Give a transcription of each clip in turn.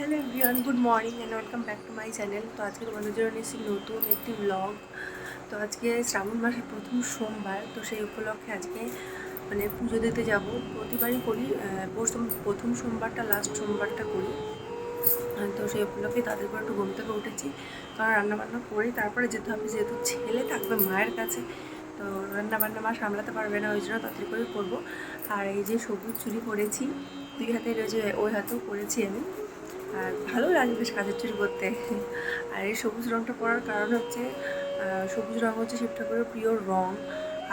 Hello everyone, good morning and welcome back to my channel তো আজকে তোমাদের জন্য নিয়েছি নতুন একটি ব্লগ তো আজকে শ্রাবণ মাসের প্রথম সোমবার, তো সেই উপলক্ষে আজকে মানে পুজো দিতে যাব। প্রতিবারই করি প্রথম প্রথম সোমবারটা লাস্ট সোমবারটা করি। তো সেই উপলক্ষে তাদের করে একটু ঘুম থেকে উঠেছি। কারণ রান্নাবান্না করে, তারপরে যেতে হবে যেহেতু ছেলে, থাকবে মায়ের কাছে, তো রান্নাবান্না মা সামলাতে পারবে না, ওই জন্য তাড়াতাড়ি করে করব। আর এই যে সবুজ চুরি করেছি দুই হাতে রয়েছে, ওই হাতেও করেছি আমি। আর ভালো লাগে বেশ কাজের চুরি করতে। আর এই সবুজ রঙটা পরার কারণ হচ্ছে সবুজ রঙ হচ্ছে শিব ঠাকুরের প্রিয় রঙ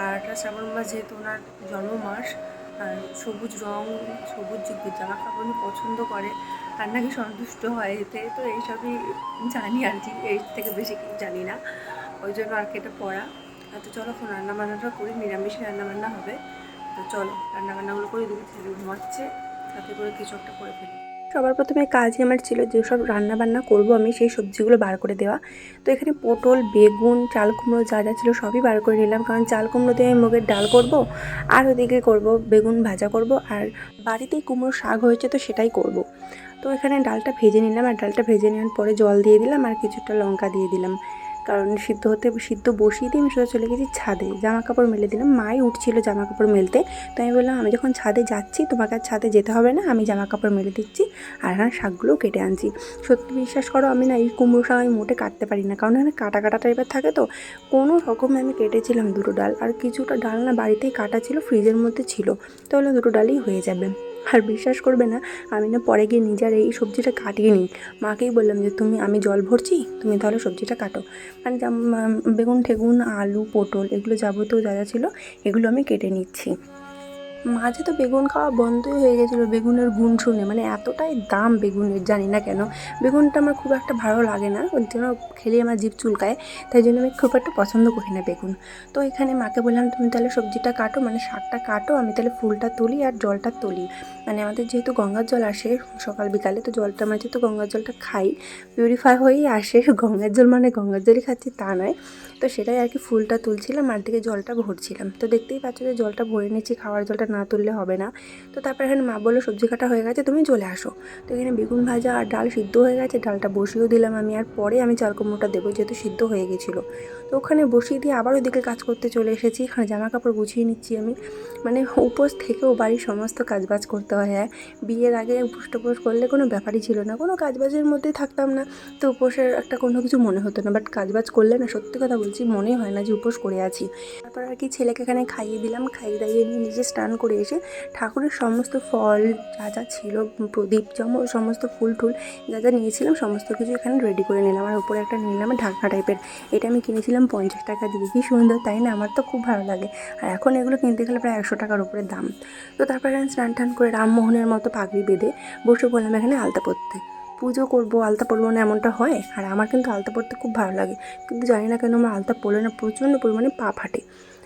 আর শ্রাবণ মাস যেহেতু ওনার জন্ম মাস সবুজ রং, সবুজ জামা কাপড় পছন্দ করে আর নাকি সন্তুষ্ট হয়। এতে তো এইসবই জানি আর কি, এর থেকে বেশি কিছু জানি না। ওই জন্য আর কি এটা পড়া তো চলো এখন রান্নাবান্নাটা করি, নিরামিষ রান্নাবান্না হবে। তো চলো, রান্নাবান্নাগুলো করে দুটো ঘুমাচ্ছে, তাতে করে কিছু একটা করে ফেলি। সবার প্রথমে কাজই আমার ছিল যেসব রান্না বান্না করব আমি, সেই সবজিগুলো বার করে দেওয়া। তো এখানে পটল, বেগুন, চাল কুমড়ো যা যা ছিল সবই বার করে নিলাম। কারণ চাল কুমড়ো দিয়ে আমি মুগের ডাল করব, আর ওদিকে করব বেগুন ভাজা করব, আর বাড়িতেই কুমড়ো শাক হয়েছে তো সেটাই করব। তো এখানে ডালটা ভেজে নিলাম, আর ডালটা ভেজে নেওয়ার পরে জল দিয়ে দিলাম, আর কিছুটা লঙ্কা দিয়ে দিলাম। কারণ সিদ্ধ হতে, সিদ্ধ বসিয়ে দিয়ে আমি সোজা চলে গেছি ছাদে। জামা কাপড় মেলে দিলাম, মাই উঠছিল জামা কাপড় মেলতে। তো আমি বললাম, আমি যখন ছাদে যাচ্ছি, তোমাকে আর ছাদে যেতে হবে না, আমি জামা কাপড় মেলে দিচ্ছি আর এখানে শাকগুলোও কেটে আনছি। সত্যি বিশ্বাস করো, আমি না এই কুমড়ো শাক আমি মোটে কাটতে পারি না, কারণ এখানে কাটা কাটা টাইপের থাকে তো। কোনো রকমে আমি কেটেছিলাম দুটো ডাল, আর কিছুটা ডাল না বাড়িতেই কাটা ছিল, ফ্রিজের মধ্যে ছিল। তাহলে দুটো ডালই হয়ে যাবে। আর বিশ্বাস করবে না, আমি না পরে গিয়ে নিজের এই সবজিটা কাটিয়ে নিই। মাকেই বললাম যে, তুমি, আমি জল ভরছি, তুমি তাহলে সবজিটা কাটো। মানে বেগুন, ঠেগুন, আলু, পটল, এগুলো যাবতীয় যা যা ছিল, এগুলো আমি কেটে নিচ্ছি। মাঝে তো বেগুন খাওয়া বন্ধই হয়ে গেছিল, বেগুনের গুণ শুনে। মানে এতটাই দাম বেগুনের, জানি না কেন। বেগুনটা আমার খুব একটা ভালো লাগে না, ওর জন্য খেলে আমার জিভ চুলকায়, তাই জন্য আমি খুব একটা পছন্দ করি না বেগুন। তো এখানে মাকে বললাম, তুমি তাহলে সবজিটা কাটো মানে শাকটা কাটো, আমি তাহলে ফুলটা তুলি আর জলটা তুলি। মানে আমাদের যেহেতু গঙ্গার জল আসে সকাল বিকালে, তো জলটা, আমরা যেহেতু গঙ্গার জলটা খাই পিউরিফাই হয়েই আসে, গঙ্গার জল মানে গঙ্গার জলই খাচ্ছি তা নয়। তো সেটাই আর কি ফুলটা তুলছিলাম, আর দিকে জলটা ভরছিলাম। তো দেখতেই পাচ্ছ যে জলটা ভরে নিচ্ছি খাওয়ার জলটা না তুললে হবে না। তো তারপর এখানে মা বলল, সবজি কাটা হয়ে গেছে, তুমি চলে আসো। তো এখানে বেগুন ভাজা আর ডাল সিদ্ধ হয়ে গেছে, ডালটা বসিয়েও দিলাম আমি, আর পরে আমি চাল কুমড়োটা দেবো, যেহেতু সিদ্ধ হয়ে গেছিল। তো ওখানে বসিয়ে দিয়ে আবার ওইদিকে কাজ করতে চলে এসেছি, এখানে জামা কাপড় গুছিয়ে নিচ্ছি আমি। মানে উপোস থেকেও বাড়ির সমস্ত কাজবাজ করতে হয় হ্যাঁ। বিয়ের আগে উপোস টুপোস করলে কোনো ব্যাপারই ছিল না, কোনো কাজবাজের মধ্যেই থাকতাম না। তো উপোসের একটা কোনো কিছু মনে হতো না, বাট কাজবাজ করলে না, সত্যি কথা বলছি, মনে হয় না যে উপোস করে আছি। তারপর আর কি ছেলেকে এখানে খাইয়ে দিলাম, খাইয়ে দাইয়ে নিয়ে নিজে স্নান করে এসে ঠাকুরের সমস্ত ফল যা যা ছিল, প্রদীপ সমস্ত ফুল টুল যা যা নিয়েছিলাম, সমস্ত কিছু এখানে রেডি করে নিলাম। আর উপরে একটা নিলাম ঢাকনা টাইপের এটা আমি কিনেছিলাম পঞ্চাশ টাকা দিয়ে। কি সুন্দর, তাই না? আমার তো খুব ভালো লাগে। আর এখন এগুলো কিনতে গেলে প্রায় একশো টাকার উপরে দাম। তো তারপরে স্নান টান করে রামমোহনের মতো পাগড়ি বেঁধে বসে বললাম এখানে আলতা পরতে পুজো করব, আলতা পরবো না এমনটা হয়? আর আমার কিন্তু আলতা পরতে খুব ভালো লাগে। কিন্তু জানি না কেন আমার আলতা পরলে না প্রচণ্ড পরিমাণে পা ফাটে।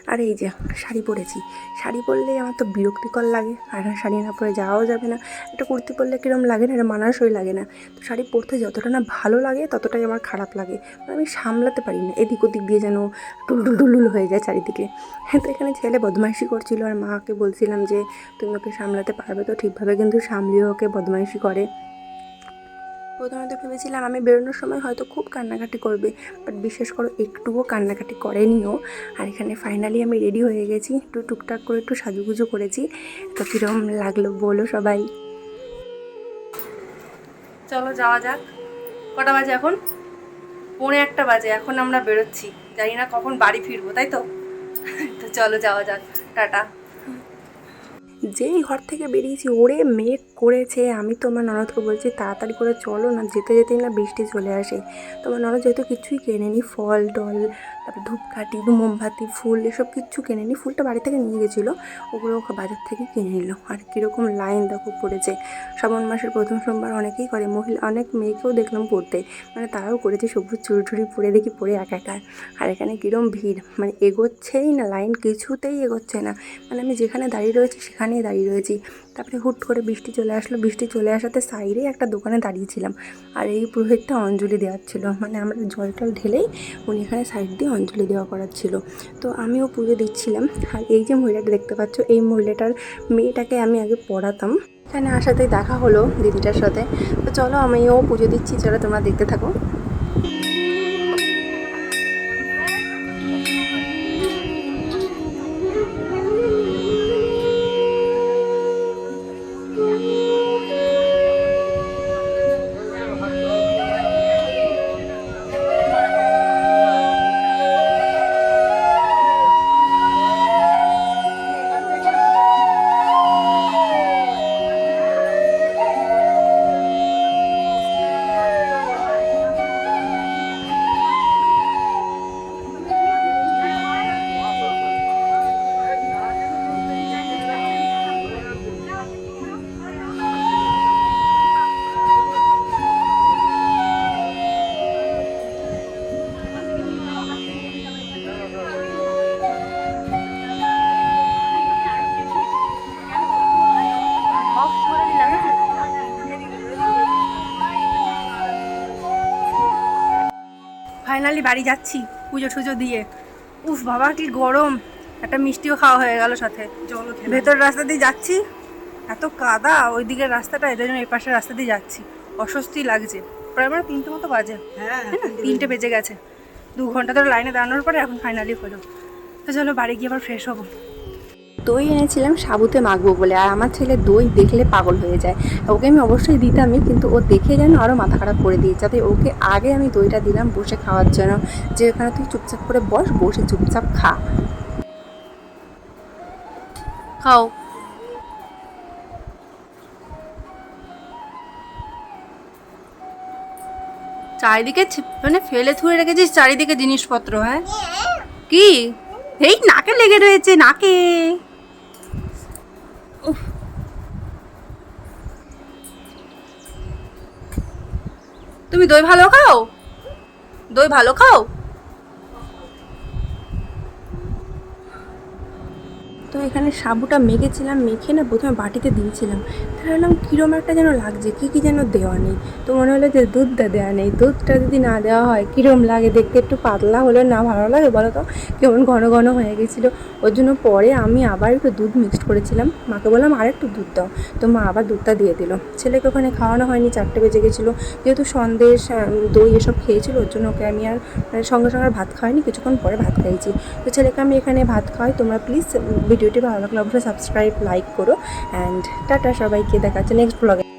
আর এই যে, শাড়ি পরেছি। শাড়ি পরলে আমার তো বিরক্তিকর লাগে। আর শাড়ি না পরে যাওয়াও যাবে না। একটা কুর্তি পরলে কীরকম লাগে না, এটা মানানসই লাগে না। তো শাড়ি পরতে যতটা না ভালো লাগে, ততটাই আমার খারাপ লাগে। মানে আমি সামলাতে পারি না। এদিক ওদিক দিয়ে যেন টুলটুল টুলটুল হয়ে যায় চারিদিকে। হ্যাঁ তো এখানে ছেলে বদমাইশি করছিল। আর মাকে বলছিলাম যে, তুমি ওকে সামলাতে পারবে তো? ঠিকভাবে কিন্তু সামলিয়ে ওকে বদমাইশি করে। প্রথমে তো ভেবেছিলাম আমি বেরোনোর সময় হয়তো খুব কান্নাকাটি করবে বাট বিশেষ করে একটুও কান্নাকাটি করেনিও। আর এখানে ফাইনালি আমি রেডি হয়ে গেছি, একটু টুকটাক করে একটু সাজুগুজু করেছি। তো কীরকম লাগল বলো সবাই। চলো যাওয়া যাক। কটা বাজে এখন? পৌনে একটা বাজে, এখন আমরা বেরোচ্ছি। জানি না কখন বাড়ি ফিরবো, তাই তো? তো চলো যাওয়া যাক। টাটা। যেই ঘর থেকে বেরিয়েছি, ওরে মেঘ করেছে, আমি তো আমার ননদকে বলছি, তাড়াতাড়ি করে চলো না, যেতে যেতেই না বৃষ্টি চলে আসে। তো আমার ননদ যেহেতু কিছুই কেনেনি, ফল, টল, তারপর ধূপকাঠি, মোমবাতি, ফুল, এসব কিচ্ছু কেনেনি, ফুলটা বাড়ি থেকে নিয়ে গেছিল ওগুলো ওকে বাজার থেকে কিনে নিল। আর কীরকম লাইন দেখো পড়েছে, শ্রাবণ মাসের প্রথম সোমবার অনেকেই করে, মহিলা, অনেক মেয়েকেও দেখলাম পড়তে মানে তারাও করেছে, সবুজ চুরি টুরি পরে দেখি পরে একাকার আর এখানে কীরকম ভিড় মানে এগোচ্ছেই না, লাইন কিছুতেই এগোচ্ছে না মানে আমি যেখানে দাঁড়িয়ে রয়েছি, সেখানেই দাঁড়িয়ে রয়েছি। তারপরে হুট করে বৃষ্টি চলে আসলো। বৃষ্টি চলে আসাতে সাইডেই একটা দোকানে দাঁড়িয়েছিলাম। আর এই পুরোহিতটা অঞ্জলি দেওয়ার ছিল। মানে আমরা জল টল ঢেলেই উনি এখানে সাইড দিয়ে অঞ্জলি দেওয়া করার ছিল। তো আমিও পুজো দিচ্ছিলাম। আর এই যে মহিলাটা দেখতে পাচ্ছ, এই মহিলাটার মেয়েটাকে আমি আগে পড়াতাম। এখানে আসাতেই দেখা হলো দিদিটার সাথে। তো চলো আমিও পুজো দিচ্ছি। চলো তোমরা দেখতে থাকো। ফাইনালি বাড়ি যাচ্ছি পুজো টুজো দিয়ে। উফ বাবা কি গরম। একটা মিষ্টিও খাওয়া হয়ে গেল সাথে। ভেতর রাস্তা দিয়ে যাচ্ছি। এত কাদা ওই দিকের রাস্তাটা এদের জন্য এই পাশের রাস্তা দিয়ে যাচ্ছি। অস্বস্তি লাগছে। প্রায় আমার তিনটে মতো বাজে। হ্যাঁ তিনটে বেজে গেছে। দু ঘণ্টা ধরে লাইনে দাঁড়ানোর পরে এখন ফাইনালি হলো। তো চলো বাড়ি গিয়ে আবার ফ্রেশ হব। দই এনেছিলাম, সাবুতে মাখবো বলে। আর আমার ছেলে দই দেখলে পাগল হয়ে যায়। ওকে আমি অবশ্যই দিতামই, কিন্তু ও দেখে যেন আরও মাথা খারাপ করে দিই যাতে ওকে আগে আমি দইটা দিলাম বসে খাওয়ার জন্য। যে ওখানে তুই চুপচাপ করে বস, বসে চুপচাপ খা। খাও। চারিদিকে মানে ফেলে থুয়ে রেখেছিস চারিদিকে জিনিসপত্র হ্যাঁ? কি? এই নাকে লেগে রয়েছে নাকে। তুমি দই ভালো খাও? দই ভালো খাও? তো এখানে সাবুটা মেখেছিলাম, মেখে না প্রথমে বাটিতে দিয়েছিলাম। তাহলে ভাবলাম, কীরম একটা যেন লাগছে, কী কী যেন দেওয়া নেই। তো মনে হলো যে দুধটা দেওয়া নেই। দুধটা যদি না দেওয়া হয়, কীরম লাগে? দেখতে একটু পাতলা হলে না ভালো লাগে বলো তো? কেমন ঘন ঘন হয়ে গেছিল। ওর জন্য পরে আমি আবার একটু দুধ মিক্সড করেছিলাম। মাকে বললাম আর একটু দুধ দাও। তো মা আবার দুধটা দিয়ে দিল। ছেলেকে ওখানে খাওয়ানো হয়নি, চারটে বেজে গেছিল। যেহেতু সন্দেশ দই এসব খেয়েছিল, ওর জন্য ওকে আমি আর মানে সঙ্গে সঙ্গে ভাত খাওয়াইনি, কিছুক্ষণ পরে ভাত খাইয়েছি। তো ছেলেকে আমি এখানে ভাত খাওয়াই, তোমরা প্লিজ ভিডিওটি ভালো লাগলে অবশ্যই সাবস্ক্রাইব লাইক করো অ্যান্ড টাটা সবাইকে দেখাচ্ছে নেক্সট ব্লগে